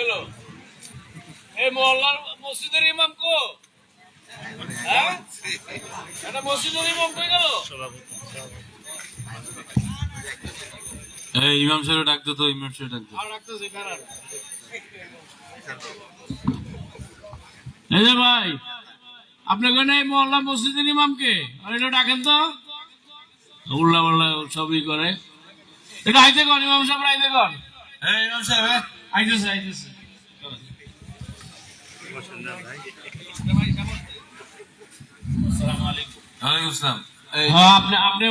গেল। এই মহল্লার মসজিদের ইমাম কো? হ্যাঁ? এটা মসজিদের ইমাম কই গেল? এই ইমাম সাহেব ডাকতো তো ইমাম সাহেব ডাকতো আর এই যে ভাই আপনার কেন এই মহল্লা মসজিদের ইমামকে? আর এটা ডাকেন তো। উল্লা সবই করে। এটা আইতে কন ইমাম সাহেব আইতে কন। হ্যাঁ ইমাম সাহেব এ। আইতেছে আইতেছে। ওয়ালাইকুম আসসালাম এই হ্যাঁ আপনি আপনি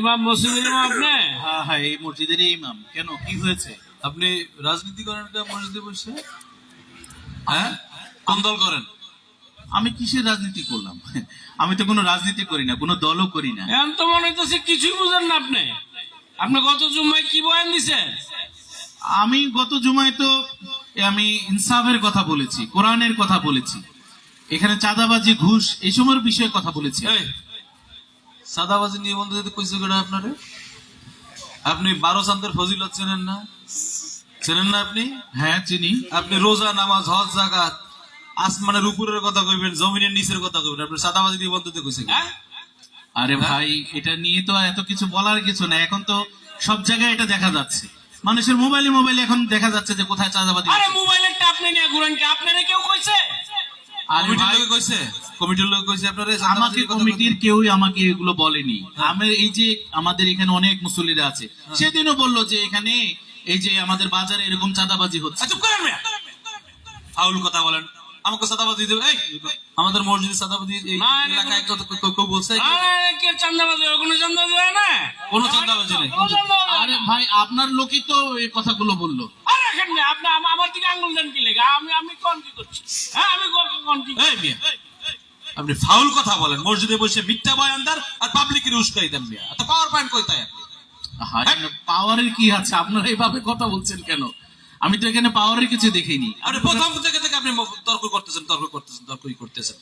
ইমাম মসজিদের ইমাম আপনি? হ্যাঁ হ্যাঁ এই মসজিদের ইমাম। কেন? কি হয়েছে? আপনি রাজনীতি করেন কা মসজিদে বসে? হ্যাঁ? কোন দল করেন? আমি কিসের রাজনীতি করলাম? আমি তো কোনো রাজনীতি করি না কোনো দলও করি না। এখন তো মনে হইতেছে কিছুই বুঝেন না আপনি। আপনি গত জুম্মায় কি বয়ান দিছেন? আমি গত জুমায় তো আমি ইনসাফের কথা বলেছি কোরআনের কথা বলেছি এখানে চাঁদাবাজি ঘুষ এই সময়ের বিষয়ে কথা বলেছি। এই সাদাবাজি নিয়ে বন্ধু যদি কইছে কেডা আপনারে? আপনি বারো চান্দের ফজিলত চেনেন না? চেনেন না আপনি? হ্যাঁ চিনি। আপনি রোজা নামাজ হজ জাকাত আসমানের উপরের কথা কইবেন জমিনের নিচের কথা কইবেন আপনি সাদাবাজি দিয়ে বন্ধুতে কইছে? হ্যাঁ? আরে ভাই এটা নিয়ে তো এত কিছু বলার কিছু না এখন তো সব জায়গায় এটা দেখা যাচ্ছে। মানুষের মোবাইলে মোবাইলে এখন দেখা যাচ্ছে যে কোথায় চাঁদাবাদি আরে মোবাইলের টা আপনি নিয়ে ঘুরেন কি? আপনারে কেউ কইছে? কমিটির লোক কইছে? কমিটির লোক কইছে আপনারে আমাকে কমিটির কেউই আমাকে এগুলো বলেনি। আমি এই যে আমাদের এখানে অনেক মুসল্লিরা আছে সেদিনও বলল যে এখানে এই যে আমাদের বাজারে এরকম চাঁদাবাজি হচ্ছে। আচ্ছা, চুপ করেন ফাউল কথা বলেন। আমাকে সাদাবাজি দেবে। এই আমাদের মসজিদে সাদাবাজি এই এলাকায় কেউ বলছে চান্দাবাজি কোনো চান্দাবাজি হয় না? কোনো চাঁদাবাজি নেই। আরে ভাই আপনার লোকই তো এই কথাগুলো বলল। আপনি আমার দিকে আঙ্গুল দেন কি লেগে? আমি আমি কোন কি করছি? হ্যাঁ আমি কোন কোন কি আপনি ফাউল কথা বলেন। মসজিদে বসে মিথ্যা বয়ানদার আর পাবলিকের উস্কাই দেন মিয়া। তো পাওয়ার পয়েন্ট আপনি? পাওয়ারের কি আছে? আপনারা এইভাবে কথা বলছেন কেন? আমি তো এখানে পাওয়ারের কিছু দেখিনি। আপনি প্রথম থেকে থেকে আপনি তর্ক করতেছেন তর্ক করতেছেন তর্কই করতেছেন।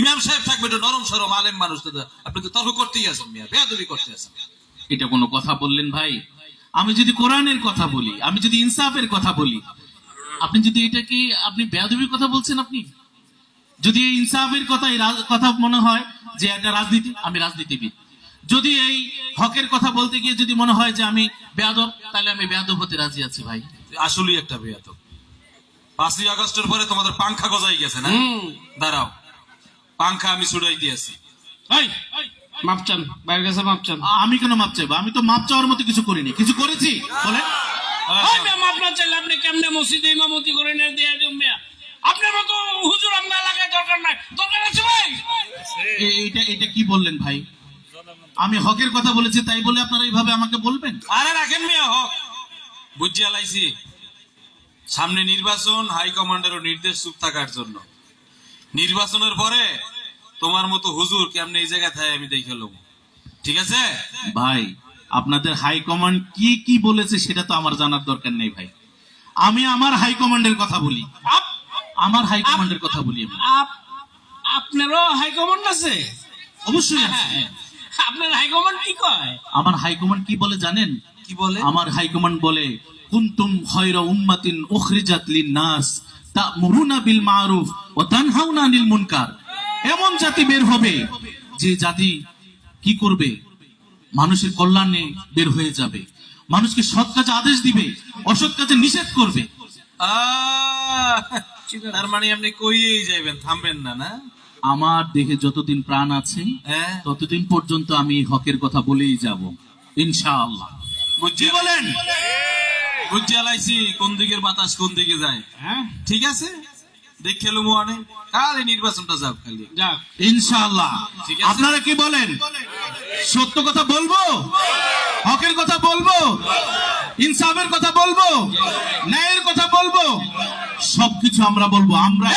ইমাম সাহেব থাকবে এটা নরম সরম আলেম মানুষ তো আপনি তো তর্ক করতেই আছেন মিয়া বেয়াদবি করতে আছেন। এটা কোনো কথা বললেন ভাই? আমি যদি কোরআনের কথা বলি আমি যদি ইনসাফের কথা বলি আপনি যদি এটাকে আপনি বেয়াদবির কথা বলছেন আপনি? যদি ইনসাফের কথা কথা মনে হয় যে এটা রাজনীতি আমি রাজনীতিবিদ। যদি এই হকের কথা বলতে গিয়ে যদি মনে হয় যে আমি বেয়াদব তাহলে আমি বেয়াদব হতে রাজি আছি ভাই। আসলেই একটা বেয়াদব। পাঁচই আগস্টের পরে তোমাদের পাংখা গজাই গেছে না? দাঁড়াও। পাংখা আমি ছুড়াই দিয়েছি মাপচান বাইরের কাছে মাপচান আমি কেন মাপ চাইব? আমি তো মাপ চাওয়ার মতো কিছু করিনি। কিছু করেছি? বলে আপনার চাইলে আপনি কেমনে মসজিদে ইমামতি করে না দিয়ে আপনার মতো হুজুর আমরা এলাকায় দরকার নাই। দরকার আছে ভাই? এটা এটা কি বললেন ভাই? আমি হকের কথা বলেছি তাই বলে আপনারা এইভাবে আমাকে বলবেন? আরে রাখেন মিয়া হক। বুঝিয়া লাইছি। সামনে নির্বাচন হাই কমান্ডারও নির্দেশ চুপ থাকার জন্য। নির্বাচনের পরে তোমার মতো হুজুর কেমনে এই জায়গায় থাকে আমি দেখে লব। ঠিক আছে? ভাই আপনাদের হাইকমান্ড কি কি বলেছে সেটা তো আমার জানার দরকার নেই ভাই। আমি আমার হাইকমান্ডের কথা বলি। আপ- আমার হাইকমান্ডের কথা বলি আপ- আপনারও হাইকমান্ড আছে? অবশ্যই আছে হ্যাঁ। আপনার হাইকমান্ড কি কয়? আমার হাই কমান্ড কি বলে জানেন? কি বলে? আমার হাই কমান্ড বলে কুনতুম খয়রা উম্মাতিন উখরিজাত লিন-নাস তা'মুরুনা বিল মারুফ ওয়া তানহাউনা আনিল মুনকার এমন জাতি বের হবে যে জাতি কি করবে? মানুষের কল্যাণে বের হয়ে যাবে। মানুষকে সৎ কাজে আদেশ দিবে অসৎ কাজে নিষেধ করবে। তার মানে আপনি কইয়েই যাইবেন থামবেন না না? আমার দেহে যতদিন প্রাণ আছে হ্যাঁ। ততদিন পর্যন্ত আমি হকের কথা বলেই যাব। ইনশাআল্লাহ। কি বুঝিয়া বলেন? বুঝিয়া লাইছি কোন দিকের বাতাস কোন দিকে যায়। হ্যাঁ। ঠিক আছে? দেখে লুমু অনেক কালে নির্বাচনটা যাও খালি। যাক। ইনশাআল্লাহ। আপনারা কি বলেন? সত্য কথা বলব? হকের কথা বলব? ইনসাফের কথা বলব? ন্যায়ের কথা বলব? সবকিছু আমরা বলব। আমরা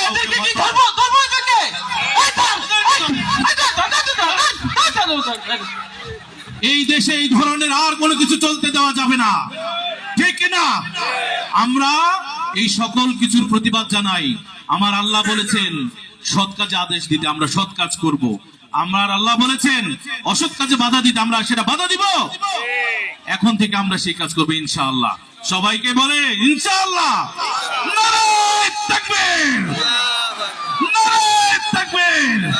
এই দেশে এই ধরনের আর কোনো কিছু চলতে দেওয়া যাবে না। ঠিক না? আমরা এই সকল কিছুর প্রতিবাদ জানাই। আমার আল্লাহ বলেছেন, সৎ কাজে আদেশ দিতে আমরা সৎ কাজ করব। আমার আল্লাহ বলেছেন, অসৎ কাজে বাধা দিতে আমরা সেটা বাধা দিব। এখন থেকে আমরা সেই কাজ করব ইনশাআল্লাহ। সবাইকে বলে, ইনশাআল্লাহ। থাকবেন থাকবেন